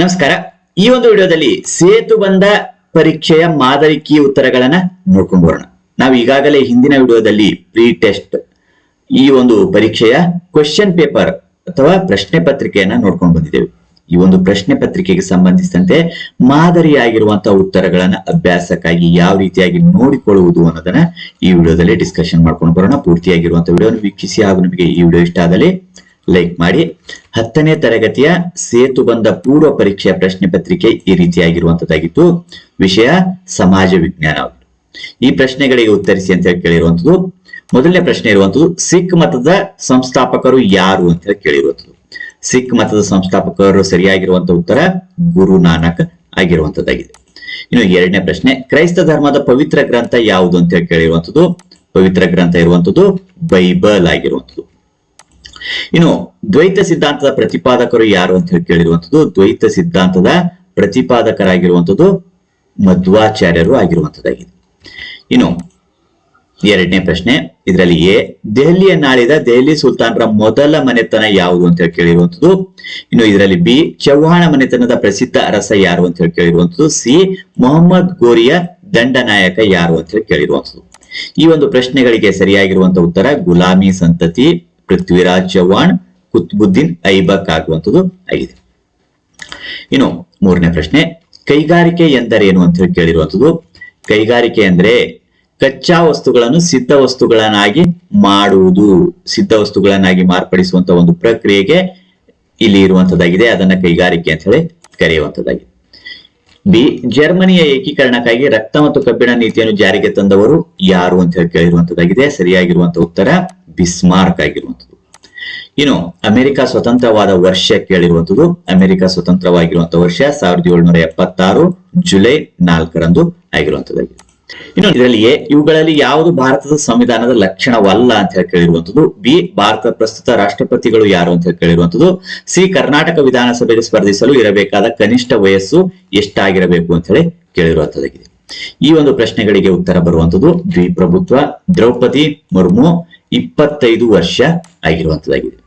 ನಮಸ್ಕಾರ. ಈ ಒಂದು ವಿಡಿಯೋದಲ್ಲಿ ಸೇತು ಬಂದ ಪರೀಕ್ಷೆಯ ಮಾದರಿ ಕೀ ಉತ್ತರಗಳನ್ನ ನೋಡ್ಕೊಂಡು ಬರೋಣ. ನಾವು ಈಗಾಗಲೇ ಹಿಂದಿನ ವಿಡಿಯೋದಲ್ಲಿ ಪ್ರೀ ಟೆಸ್ಟ್ ಈ ಒಂದು ಪರೀಕ್ಷೆಯ ಕ್ವಶನ್ ಪೇಪರ್ ಅಥವಾ ಪ್ರಶ್ನೆ ಪತ್ರಿಕೆಯನ್ನ ನೋಡ್ಕೊಂಡು ಬಂದಿದ್ದೇವೆ. ಈ ಒಂದು ಪ್ರಶ್ನೆ ಪತ್ರಿಕೆಗೆ ಸಂಬಂಧಿಸಿದಂತೆ ಮಾದರಿಯಾಗಿರುವಂತಹ ಉತ್ತರಗಳನ್ನ ಅಭ್ಯಾಸಕ್ಕಾಗಿ ಯಾವ ರೀತಿಯಾಗಿ ನೋಡಿಕೊಳ್ಳುವುದು ಅನ್ನೋದನ್ನ ಈ ವಿಡಿಯೋದಲ್ಲಿ ಡಿಸ್ಕಷನ್ ಮಾಡ್ಕೊಂಡು ಬರೋಣ. ಪೂರ್ತಿಯಾಗಿರುವಂತಹ ವಿಡಿಯೋನ ವೀಕ್ಷಿಸಿ. ಹಾಗೂ ನಿಮಗೆ ಈ ವಿಡಿಯೋ ಇಷ್ಟ ಆದಲ್ಲಿ ಲೈಕ್ ಮಾಡಿ. ಹತ್ತನೇ ತರಗತಿಯ ಸೇತು ಬಂದ ಪೂರ್ವ ಪರೀಕ್ಷೆಯ ಪ್ರಶ್ನೆ ಪತ್ರಿಕೆ ಈ ರೀತಿಯಾಗಿರುವಂತದ್ದಾಗಿತ್ತು. ವಿಷಯ ಸಮಾಜ ವಿಜ್ಞಾನ. ಈ ಪ್ರಶ್ನೆಗಳಿಗೆ ಉತ್ತರಿಸಿ ಅಂತ ಹೇಳಿ ಕೇಳಿರುವಂತದ್ದು. ಮೊದಲನೇ ಪ್ರಶ್ನೆ ಇರುವಂತದ್ದು, ಸಿಖ್ ಮತದ ಸಂಸ್ಥಾಪಕರು ಯಾರು ಅಂತ ಹೇಳಿ ಕೇಳಿರುವಂತದ್ದು. ಸಿಖ್ ಮತದ ಸಂಸ್ಥಾಪಕರು ಸರಿಯಾಗಿರುವಂತ ಉತ್ತರ ಗುರು ನಾನಕ್ ಆಗಿರುವಂತದ್ದಾಗಿದೆ. ಇನ್ನು ಎರಡನೇ ಪ್ರಶ್ನೆ, ಕ್ರೈಸ್ತ ಧರ್ಮದ ಪವಿತ್ರ ಗ್ರಂಥ ಯಾವುದು ಅಂತ ಹೇಳಿ ಕೇಳಿರುವಂತದ್ದು. ಪವಿತ್ರ ಗ್ರಂಥ ಇರುವಂತದ್ದು ಬೈಬಲ್ ಆಗಿರುವಂತದ್ದು. ಇನ್ನು ದ್ವೈತ ಸಿದ್ಧಾಂತದ ಪ್ರತಿಪಾದಕರು ಯಾರು ಅಂತ ಹೇಳಿ ಕೇಳಿರುವಂತದ್ದು ದ್ವೈತ ಸಿದ್ಧಾಂತದ ಪ್ರತಿಪಾದಕರಾಗಿರುವಂತದ್ದು ಮಧ್ವಾಚಾರ್ಯರು ಆಗಿರುವಂತದ್ದಾಗಿದೆ ಇನ್ನು ಎರಡನೇ ಪ್ರಶ್ನೆ, ಇದರಲ್ಲಿ ಎ ದೆಹಲಿಯನ್ನಾಳಿದ ದೆಹಲಿ ಸುಲ್ತಾನರ ಮೊದಲ ಮನೆತನ ಯಾವುದು ಅಂತ ಹೇಳಿ ಕೇಳಿರುವಂತದ್ದು ಇನ್ನು ಇದರಲ್ಲಿ ಬಿ ಚೌಹಾಣ ಮನೆತನದ ಪ್ರಸಿದ್ಧ ಅರಸ ಯಾರು ಅಂತ ಹೇಳಿ ಕೇಳಿರುವಂತದ್ದು ಸಿ, ಮೊಹಮ್ಮದ್ ಗೋರಿಯ ದಂಡನಾಯಕ ಯಾರು ಅಂತ ಹೇಳಿ ಕೇಳಿರುವಂತದ್ದು ಈ ಒಂದು ಪ್ರಶ್ನೆಗಳಿಗೆ ಸರಿಯಾಗಿರುವಂತಹ ಉತ್ತರ, ಗುಲಾಮಿ ಸಂತತಿ, ಪೃಥ್ವಿರಾಜ್ ಚೌಹಾಣ್ ಕುತ್ಬುದ್ದೀನ್ ಐಬಕ್ ಆಗುವಂಥದ್ದು ಆಗಿದೆ. ಇನ್ನು ಮೂರನೇ ಪ್ರಶ್ನೆ, ಕೈಗಾರಿಕೆ ಎಂದರೇನು ಅಂತ ಹೇಳಿ ಕೇಳಿರುವಂಥದ್ದು, ಕೈಗಾರಿಕೆ ಅಂದ್ರೆ ಕಚ್ಚಾ ವಸ್ತುಗಳನ್ನು ಸಿದ್ಧ ವಸ್ತುಗಳನ್ನಾಗಿ ಮಾಡುವುದು, ಸಿದ್ಧ ವಸ್ತುಗಳನ್ನಾಗಿ ಮಾರ್ಪಡಿಸುವಂತ ಒಂದು ಪ್ರಕ್ರಿಯೆಗೆ ಇಲ್ಲಿ ಇರುವಂತದ್ದಾಗಿದೆ ಅದನ್ನ ಕೈಗಾರಿಕೆ ಅಂತ ಹೇಳಿ ಕರೆಯುವಂತದ್ದಾಗಿದೆ ಬಿ, ಜರ್ಮನಿಯ ಏಕೀಕರಣಕ್ಕಾಗಿ ರಕ್ತ ಮತ್ತು ಕಬ್ಬಿಣ ನೀತಿಯನ್ನು ಜಾರಿಗೆ ತಂದವರು ಯಾರು ಅಂತ ಹೇಳಿ ಕೇಳಿರುವಂತದ್ದಾಗಿದೆ ಸರಿಯಾಗಿರುವಂತಹ ಉತ್ತರ ಬಿಸ್ಮಾರ್ಕ್ ಆಗಿರುವಂತದ್ದು ಇನ್ನು ಅಮೆರಿಕ ಸ್ವತಂತ್ರವಾದ ವರ್ಷ ಕೇಳಿರುವಂತದ್ದು ಅಮೆರಿಕ ಸ್ವತಂತ್ರವಾಗಿರುವಂತಹ ವರ್ಷ ಸಾವಿರದ ಏಳ್ನೂರ ಎಪ್ಪತ್ತಾರು ಜುಲೈ ನಾಲ್ಕರಂದು ಆಗಿರುವಂತದ್ದಾಗಿದೆ ಇನ್ನು ಇದರಲ್ಲಿ ಇವುಗಳಲ್ಲಿ ಯಾವುದು ಭಾರತದ ಸಂವಿಧಾನದ ಲಕ್ಷಣವಲ್ಲ ಅಂತ ಹೇಳಿ ಕೇಳಿರುವಂತದ್ದು ಬಿ, ಭಾರತ ಪ್ರಸ್ತುತ ರಾಷ್ಟ್ರಪತಿಗಳು ಯಾರು ಅಂತ ಹೇಳಿ ಕೇಳಿರುವಂತದ್ದು ಸಿ, ಕರ್ನಾಟಕ ವಿಧಾನಸಭೆಗೆ ಸ್ಪರ್ಧಿಸಲು ಇರಬೇಕಾದ ಕನಿಷ್ಠ ವಯಸ್ಸು ಎಷ್ಟಾಗಿರಬೇಕು ಅಂತ ಹೇಳಿ ಕೇಳಿರುವಂತದ್ದಾಗಿದೆ ಈ ಒಂದು ಪ್ರಶ್ನೆಗಳಿಗೆ ಉತ್ತರ ಬರುವಂತದ್ದು ದ್ವಿಪ್ರಭುತ್ವ, ದ್ರೌಪದಿ ಮುರ್ಮು ಇಪ್ಪತ್ತೈದು ವರ್ಷ ಆಗಿರುವಂತದ್ದಾಗಿದೆ.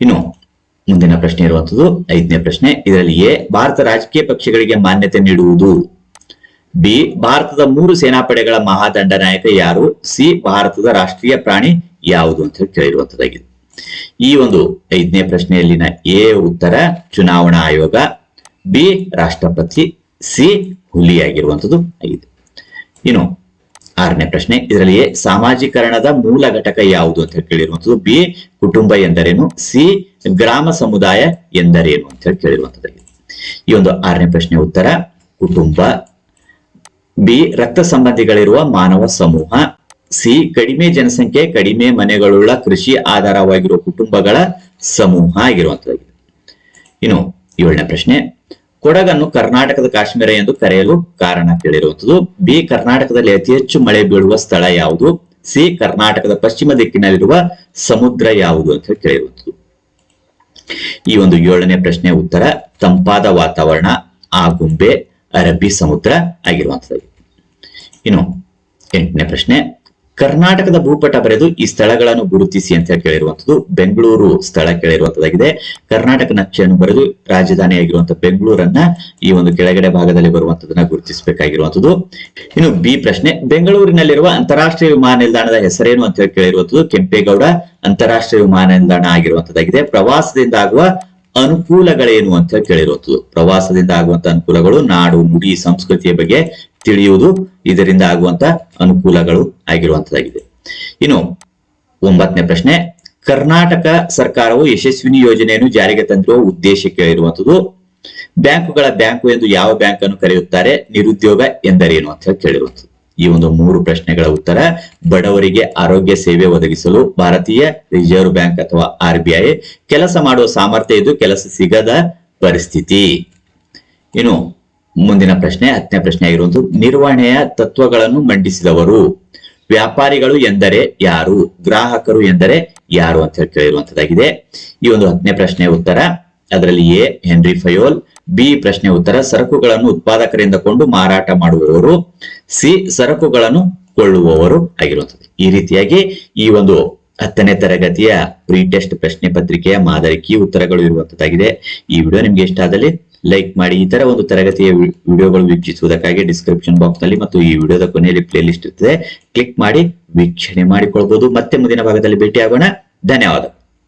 ಇನ್ನು ಮುಂದಿನ ಪ್ರಶ್ನೆ ಇರುವಂತದ್ದು, ಐದನೇ ಪ್ರಶ್ನೆ. ಇದರಲ್ಲಿ ಎ, ಭಾರತ ರಾಜಕೀಯ ಪಕ್ಷಗಳಿಗೆ ಮಾನ್ಯತೆ ನೀಡುವುದು. ಬಿ, ಭಾರತದ ಮೂರು ಸೇನಾಪಡೆಗಳ ಮಹಾದಂಡನಾಯಕ ಯಾರು? ಸಿ, ಭಾರತದ ರಾಷ್ಟ್ರೀಯ ಪ್ರಾಣಿ ಯಾವುದು ಅಂತ ಹೇಳಿ ಕೇಳಿರುವಂತದ್ದಾಗಿದೆ. ಈ ಒಂದು ಐದನೇ ಪ್ರಶ್ನೆಯಲ್ಲಿನ ಎ ಉತ್ತರ ಚುನಾವಣಾ ಆಯೋಗ, ಬಿ, ರಾಷ್ಟ್ರಪತಿ, ಸಿ ಹುಲಿ ಆಗಿರುವಂತದ್ದು ಆಗಿದೆ. ಇನ್ನು ಆರನೇ ಪ್ರಶ್ನೆ ಇದರಲ್ಲಿ ಸಾಮಾಜೀಕರಣದ ಮೂಲ ಘಟಕ ಯಾವುದು ಅಂತ ಹೇಳಿ ಕೇಳಿರುವಂತದ್ದು ಬಿ, ಕುಟುಂಬ ಎಂದರೇನು? ಸಿ, ಗ್ರಾಮ ಸಮುದಾಯ ಎಂದರೇನು ಅಂತ ಹೇಳಿ ಕೇಳಿರುವಂತದ್ದು ಈ ಒಂದು ಆರನೇ ಪ್ರಶ್ನೆ ಉತ್ತರ, ಕುಟುಂಬ. ಬಿ, ರಕ್ತ ಸಂಬಂಧಿಗಳಿರುವ ಮಾನವ ಸಮೂಹ. ಸಿ, ಕಡಿಮೆ ಜನಸಂಖ್ಯೆ, ಕಡಿಮೆ ಮನೆಗಳುಳ್ಳ ಕೃಷಿ ಆಧಾರವಾಗಿರುವ ಕುಟುಂಬಗಳ ಸಮೂಹ ಆಗಿರುವಂತದ್ದಾಗಿದೆ ಇನ್ನು ಏಳನೇ ಪ್ರಶ್ನೆ ಕೊಡಗನ್ನು ಕರ್ನಾಟಕದ ಕಾಶ್ಮೀರ ಎಂದು ಕರೆಯಲು ಕಾರಣ ಕೇಳಿರುವಂತದ್ದು ಬಿ, ಕರ್ನಾಟಕದಲ್ಲಿ ಅತಿ ಹೆಚ್ಚು ಮಳೆ ಬೀಳುವ ಸ್ಥಳ ಯಾವುದು? ಸಿ, ಕರ್ನಾಟಕದ ಪಶ್ಚಿಮ ದಿಕ್ಕಿನಲ್ಲಿರುವ ಸಮುದ್ರ ಯಾವುದು ಅಂತ ಕೇಳಿರುವಂತದ್ದು ಈ ಒಂದು ಏಳನೇ ಪ್ರಶ್ನೆ ಉತ್ತರ, ತಂಪಾದ ವಾತಾವರಣ ಆಗುಂಬೆ ಅರಬ್ಬಿ ಸಮುದ್ರ ಆಗಿರುವಂತದ್ದು ಇನ್ನು ಎಂಟನೇ ಪ್ರಶ್ನೆ ಕರ್ನಾಟಕದ ಭೂಪಟ ಬರೆದು ಈ ಸ್ಥಳಗಳನ್ನು ಗುರುತಿಸಿ ಅಂತ ಹೇಳಿ ಕೇಳಿರುವಂತದ್ದು ಬೆಂಗಳೂರು ಸ್ಥಳ ಕೇಳಿರುವಂತದ್ದಾಗಿದೆ ಕರ್ನಾಟಕ ನಕ್ಷೆಯನ್ನು ಬರೆದು ರಾಜಧಾನಿಯಾಗಿರುವಂತಹ ಬೆಂಗಳೂರನ್ನ ಈ ಒಂದು ಕೆಳಗಡೆ ಭಾಗದಲ್ಲಿ ಬರುವಂತದನ್ನ ಗುರುತಿಸಬೇಕಾಗಿರುವಂತದ್ದು ಇನ್ನು ಬಿ ಪ್ರಶ್ನೆ, ಬೆಂಗಳೂರಿನಲ್ಲಿರುವ ಅಂತಾರಾಷ್ಟ್ರೀಯ ವಿಮಾನ ನಿಲ್ದಾಣದ ಹೆಸರೇನು ಅಂತ ಹೇಳಿ ಕೇಳಿರುವಂತದ್ದು ಕೆಂಪೇಗೌಡ. ಅಂತಾರಾಷ್ಟ್ರೀಯ ವಿಮಾನ ನಿಲ್ದಾಣ ಆಗಿರುವಂತದ್ದಾಗಿದೆ ಪ್ರವಾಸದಿಂದ ಆಗುವ ಅನುಕೂಲಗಳೇನು ಅಂತ ಕೇಳಿರುವಂತದ್ದು ಪ್ರವಾಸದಿಂದ ಆಗುವಂತ ಅನುಕೂಲಗಳು, ನಾಡು, ನುಡಿ, ಸಂಸ್ಕೃತಿಯ ಬಗ್ಗೆ ತಿಳಿಯುವುದು ಇದರಿಂದ ಆಗುವಂತ ಅನುಕೂಲಗಳು ಆಗಿರುವಂತದ್ದಾಗಿದೆ ಇನ್ನು ಒಂಬತ್ತನೇ ಪ್ರಶ್ನೆ, ಕರ್ನಾಟಕ ಸರ್ಕಾರವು ಯಶಸ್ವಿನಿ ಯೋಜನೆಯನ್ನು ಜಾರಿಗೆ ತಂದಿರುವ ಉದ್ದೇಶ ಕೇಳಿರುವಂತದ್ದು ಬ್ಯಾಂಕುಗಳ ಬ್ಯಾಂಕು ಎಂದು ಯಾವ ಬ್ಯಾಂಕ್ ಅನ್ನು ಕರೆಯುತ್ತಾರೆ, ನಿರುದ್ಯೋಗ ಎಂದರೇನು ಅಂತ ಹೇಳಿ ಕೇಳಿರುವಂತದ್ದು. ಈ ಒಂದು ಮೂರು ಪ್ರಶ್ನೆಗಳ ಉತ್ತರ, ಬಡವರಿಗೆ ಆರೋಗ್ಯ ಸೇವೆ ಒದಗಿಸಲು ಭಾರತೀಯ ರಿಸರ್ವ್ ಬ್ಯಾಂಕ್ ಅಥವಾ ಆರ್ ಕೆಲಸ ಮಾಡುವ ಸಾಮರ್ಥ್ಯ ಇದು ಕೆಲಸ ಸಿಗದ ಪರಿಸ್ಥಿತಿ. ಇನ್ನು ಮುಂದಿನ ಪ್ರಶ್ನೆ, ಹತ್ತನೇ ಪ್ರಶ್ನೆ ಆಗಿರುವುದು, ನಿರ್ವಹಣೆಯ ತತ್ವಗಳನ್ನು ಮಂಡಿಸಿದವರು ವ್ಯಾಪಾರಿಗಳು ಎಂದರೆ ಯಾರು, ಗ್ರಾಹಕರು ಎಂದರೆ ಯಾರು ಅಂತ ಹೇಳಿ ಕೇಳಿರುವಂತದ್ದಾಗಿದೆ. ಈ ಒಂದು ಹತ್ತನೇ ಪ್ರಶ್ನೆ ಉತ್ತರ, ಅದರಲ್ಲಿ ಎ, ಹೆನ್ರಿ ಫಯೋಲ್, ಬಿ, ಪ್ರಶ್ನೆ ಉತ್ತರ, ಸರಕುಗಳನ್ನು ಉತ್ಪಾದಕರಿಂದ ಕೊಂಡು ಮಾರಾಟ ಮಾಡುವವರು, ಸಿ, ಸರಕುಗಳನ್ನು ಕೊಳ್ಳುವವರು ಆಗಿರುವಂತದ್ದು. ಈ ರೀತಿಯಾಗಿ ಈ ಒಂದು ಹತ್ತನೇ ತರಗತಿಯ ಪ್ರೀ ಟೆಸ್ಟ್ ಪ್ರಶ್ನೆ ಪತ್ರಿಕೆಯ ಮಾದರಿ ಕೀ ಉತ್ತರಗಳು ಇರುವಂತದ್ದಾಗಿದೆ. ಈ ವಿಡಿಯೋ ನಿಮ್ಗೆ ಇಷ್ಟ ಆದಲ್ಲಿ ಲೈಕ್ ಮಾಡಿ, ಈ ತರ ಒಂದು ತರಗತಿಯ ವಿಡಿಯೋಗಳು ವೀಕ್ಷಿಸುವುದಕ್ಕಾಗಿ ಡಿಸ್ಕ್ರಿಪ್ಷನ್ ಬಾಕ್ಸ್ನಲ್ಲಿ ಮತ್ತು ಈ ವಿಡಿಯೋದ ಕೊನೆಯಲ್ಲಿ ಪ್ಲೇ ಲಿಸ್ಟ್ ಇರ್ತದೆ. ಕ್ಲಿಕ್ ಮಾಡಿ, ವೀಕ್ಷಣೆ ಮಾಡಿಕೊಳ್ಬಹುದು ಮತ್ತೆ ಮುಂದಿನ ಭಾಗದಲ್ಲಿ ಭೇಟಿಯಾಗೋಣ. ಧನ್ಯವಾದ.